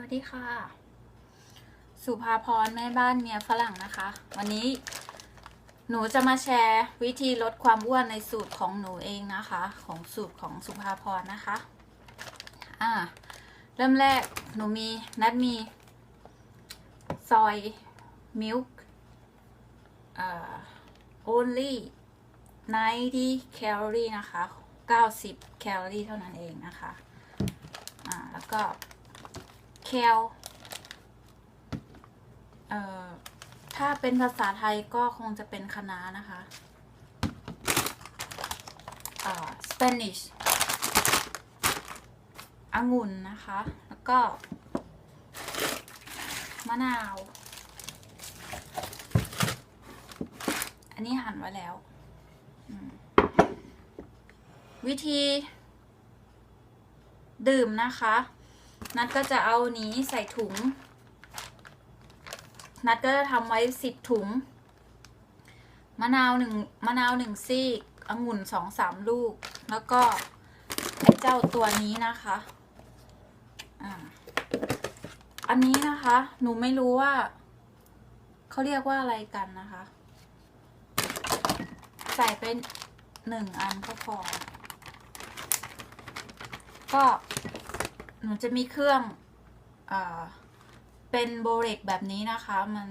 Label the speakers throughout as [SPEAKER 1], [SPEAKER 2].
[SPEAKER 1] วัสดีค่ะ สุภาพรแม่บ้านเมียฝรั่งนะคะ วันนี้หนูจะมาแชร์วิธีลดความอ้วนในสูตรของหนูเองนะคะ ของสูตรของสุภาพรนะคะ อ่า เริ่มแรกหนูมีนัดมีซอยมิลค์อ่า only 90 แคลอรี่นะคะ 90 แคลอรี่เท่านั้นเองนะคะ อ่า แล้วก็ ลเอ่อถ้าเป็นภาษาไทยก็คงจะเป็นคณะนะคะอ่า Spanish องุ่นนะคะ แล้วก็ มะนาว อันนี้หั่นไว้แล้ว วิธี ดื่มนะคะ นัดก็จะเอานี้ใส่ถุง นัดก็จะทำไว้สิบถุง มะนาวหนึ่งมะนาวหนึ่งซีกองุ่นสองสามลูก แล้วก็ไอ้เจ้าตัวนี้นะคะอ่าอันนี้นะคะ หนูไม่รู้ว่าเขาเรียกว่าอะไรกันนะคะ ใส่เป็นหนึ่งอันก็พอ ก็ หนูจะมีเครื่องอเป็นโบเรกแบบนี้นะคะ มัน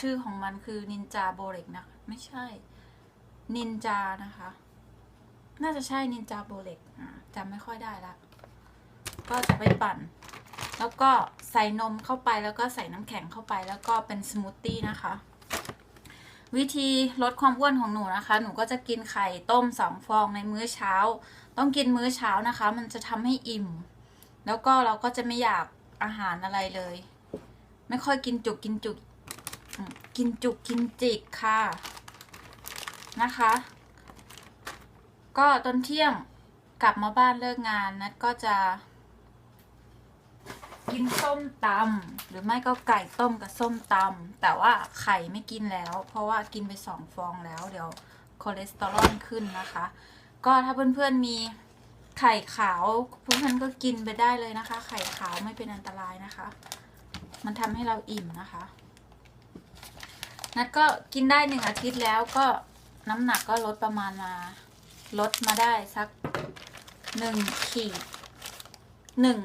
[SPEAKER 1] ชื่อของมันคือนินจาโบเรกนะคะไม่ใช่นินจานะคะ น่าจะใช่นินจาโบเรกจำไม่ค่อยได้ละ ก็จะไปปั่น แล้วก็ใส่นมเข้าไปแล้วก็ใส่น้ำแข็งเข้าไปแล้วก็เป็นสมูทตี้นะคะวิธีลดความอ้วนของหนูนะคะ หนูก็จะกินไข่ต้มสองฟองในมื้อเช้า ต้องกินมื้อเช้านะคะ มันจะทำให้อิ่ม แล้วก็เราก็จะไม่อยากอาหารอะไรเลย ไม่ค่อยกินจุกกินจุก กินจุกกินจิกค่ะนะคะ ก็ตอนเที่ยงกลับมาบ้านเลิกงานนัดก็จะ กินส้มตำหรือไม่ก็ไก่ต้มกับส้มตำแต่ว่าไข่ไม่กินแล้ว เพราะว่ากินไปสองฟองแล้ว เดี๋ยวคอเลสเตอรอลขึ้นนะคะ ก็ถ้าเพื่อนๆมี ไข่ขาวเพื่อนๆก็กินไปได้เลยนะคะ ไข่ขาวไม่เป็นอันตรายนะคะ มันทำให้เราอิ่มนะคะ นัดก็กินได้หนึ่งอาทิตย์แล้วก็น้ำหนักก็ลดประมาณมาลดมาได้สักหนึ่งขีดหนึ่ง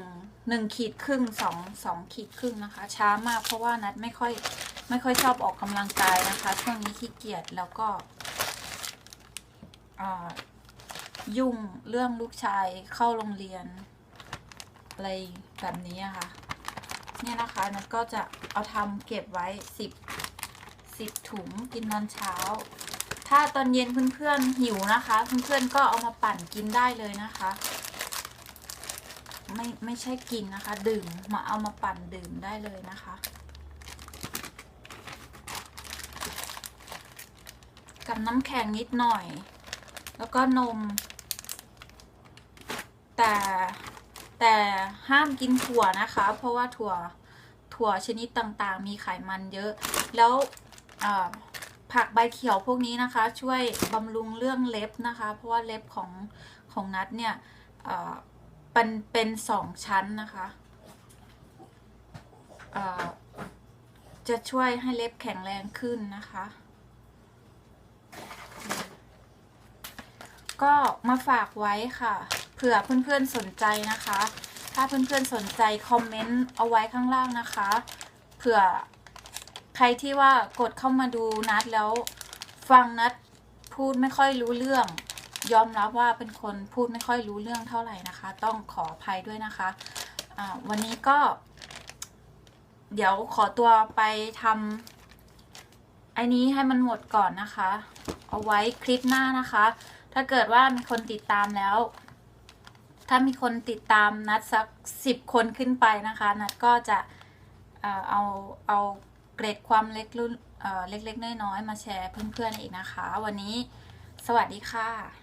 [SPEAKER 1] หนึ่งขีดครึ่งสองสองขีดครึ่งนะคะ ช้ามากเพราะว่านัดไม่ค่อยไม่ค่อยชอบออกกำลังกายนะคะ ช่วงนี้ขี้เกียจแล้วก็อ่า ยุ่งเรื่องลูกชายเข้าโรงเรียน อะไรแบบนี้อะค่ะ เนี่ยนะคะนัดก็จะเอาทำเก็บไว้สิบสิบถุงกินตอนเช้า ถ้าตอนเย็นเพื่อนๆหิวนะคะ เพื่อนๆก็เอามาปั่นกินได้เลยนะคะ ไม่ไม่ใช่กินนะคะ ดื่มมาเอามาปั่นดื่มได้เลยนะคะกับน้ำแข็งนิดหน่อย แล้วก็นม แต่แต่ห้ามกินถั่วนะคะ เพราะว่าถั่วถั่วชนิดต่างๆ มีไขมันเยอะ แล้วผักใบเขียวพวกนี้นะคะ ช่วยบำรุงเรื่องเล็บนะคะ เพราะว่าเล็บของของนัดเนี่ยเป็นเป็นสองชั้นนะคะจะช่วยให้เล็บแข็งแรงขึ้นนะคะ ก็มาฝากไว้ค่ะ ผื่อเพื่อนๆสนใจนะคะ ถ้าเพื่อนๆสนใจคอมเมนต์เอาไว้ข้างล่างนะคะ เผื่อใครที่ว่ากดเข้ามาดูนัดแล้ว ฟังนัดพูดไม่ค่อยรู้เรื่อง ยอมรับว่าเป็นคนพูดไม่ค่อยรู้เรื่องเท่าไหร่นะคะ ต้องขออภัยด้วยนะคะอ่าวันนี้ก็ เดี๋ยวขอตัวไปทำไอ้นี้ให้มันหมดก่อนนะคะ เอาไว้คลิปหน้านะคะ ถ้าเกิดว่ามีคนติดตามแล้ว ถ้ามีคนติดตามนัดสักสิบคนขึ้นไปนะคะ นัดก็จะเออเอาเอาเกรดความเล็กรุ่นเออเล็กๆน้อยๆมาแชร์เพื่อนๆอีกนะคะ วันนี้สวัสดีค่ะ